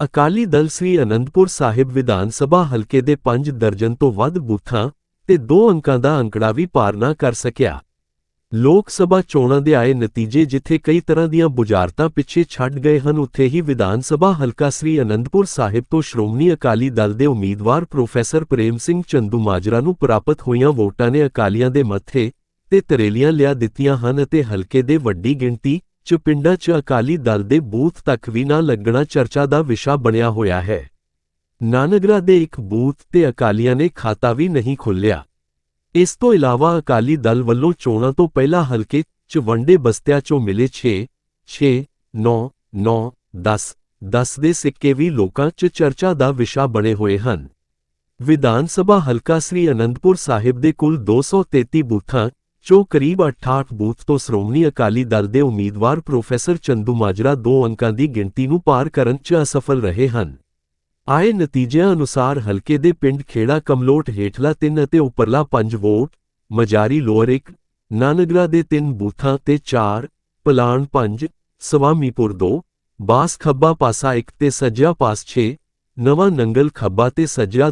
ਅਕਾਲੀ ਦਲ ਸ੍ਰੀ ਅਨੰਦਪੁਰ ਸਾਹਿਬ ਵਿਧਾਨ ਸਭਾ ਹਲਕੇ ਦੇ 5 ਦਰਜਨ ਤੋਂ ਵੱਧ ਬੂਥਾਂ ਤੇ 2 ਅੰਕਾਂ ਦਾ ਅੰਕੜਾ ਵੀ ਪਾਰ ਨਾ ਕਰ ਸਕਿਆ। ਲੋਕ ਸਭਾ ਚੋਣਾਂ ਦੇ ਆਏ ਨਤੀਜੇ ਜਿੱਥੇ ਕਈ ਤਰ੍ਹਾਂ ਦੀਆਂ ਬੁਝਾਰਤਾਂ ਪਿੱਛੇ ਛੱਡ ਗਏ ਹਨ, ਉੱਥੇ ਹੀ ਵਿਧਾਨ ਸਭਾ ਹਲਕਾ ਸ੍ਰੀ ਅਨੰਦਪੁਰ ਸਾਹਿਬ ਤੋਂ ਸ਼੍ਰੋਮਣੀ ਅਕਾਲੀ ਦਲ ਦੇ ਉਮੀਦਵਾਰ ਪ੍ਰੋਫੈਸਰ ਪ੍ਰੇਮ ਸਿੰਘ ਚੰਦੂ ਮਾਜਰਾ ਨੂੰ ਪ੍ਰਾਪਤ ਹੋਈਆਂ ਵੋਟਾਂ ਨੇ ਅਕਾਲੀਆਂ ਦੇ ਮੱਥੇ ਤੇ ਤਰੇਲੀਆਂ ਲਿਆ ਦਿੱਤੀਆਂ ਹਨ ਅਤੇ ਹਲਕੇ ਦੇ ਵੱਡੀ ਗਿਣਤੀ ਚ ਪਿੰਡਾਂ 'ਚ ਅਕਾਲੀ ਦਲ ਦੇ ਬੂਥ ਤੱਕ ਵੀ ਨਾ ਲੱਗਣਾ ਚਰਚਾ ਦਾ ਵਿਸ਼ਾ ਬਣਿਆ ਹੋਇਆ ਹੈ। ਨਾਨਗਰਾ ਦੇ ਇੱਕ ਬੂਥ ਤੇ ਅਕਾਲੀਆਂ ਨੇ ਖਾਤਾ ਵੀ ਨਹੀਂ ਖੋਲ੍ਹਿਆ। ਇਸ ਤੋਂ ਇਲਾਵਾ ਅਕਾਲੀ ਦਲ ਵੱਲੋਂ ਚੋਣਾਂ ਤੋਂ ਪਹਿਲਾਂ ਹਲਕੇ 'ਚ ਵੰਡੇ ਬਸਤਿਆਂ 'ਚੋਂ ਮਿਲੇ 6 6 9 9 10 10 ਦੇ ਸਿੱਕੇ ਵੀ ਲੋਕਾਂ 'ਚ ਚਰਚਾ ਦਾ ਵਿਸ਼ਾ ਬਣੇ ਹੋਏ ਹਨ। ਵਿਧਾਨ ਸਭਾ ਹਲਕਾ ਸ੍ਰੀ ਅਨੰਦਪੁਰ ਸਾਹਿਬ ਦੇ ਕੁੱਲ 233 ਬੂਥਾਂ ਚੋਂ ਕਰੀਬ 68 ਬੂਥ ਤੋਂ ਸ਼੍ਰੋਮਣੀ ਅਕਾਲੀ ਦਲ ਦੇ ਉਮੀਦਵਾਰ ਪ੍ਰੋਫੈਸਰ ਚੰਦੂ ਮਾਜਰਾ ਦੋ ਅੰਕਾਂ ਦੀ ਗਿਣਤੀ ਨੂੰ ਪਾਰ ਕਰਨ 'ਚ ਅਸਫਲ ਰਹੇ ਹਨ। ਆਏ ਨਤੀਜਿਆਂ ਅਨੁਸਾਰ ਹਲਕੇ ਦੇ ਪਿੰਡ ਖੇੜਾ ਕਮਲੋਟ ਹੇਠਲਾ 3 ਅਤੇ ਉੱਪਰਲਾ 5 ਵੋਟ, ਮਜਾਰੀ ਲੋਅਰ 1 ਨਾਨਗਰਾ ਦੇ 3 ਬੂਥਾਂ ਤੇ 4 ਪਲਾਨ 5 ਸਵਾਮੀਪੁਰ 2 ਬਾਸ ਖੱਬਾ ਪਾਸਾ 1 ਤੇ ਸੱਜਾ ਪਾਸ 6 ਨਵਾਂ ਨੰਗਲ ਖੱਬਾ ਤੇ ਸੱਜਾ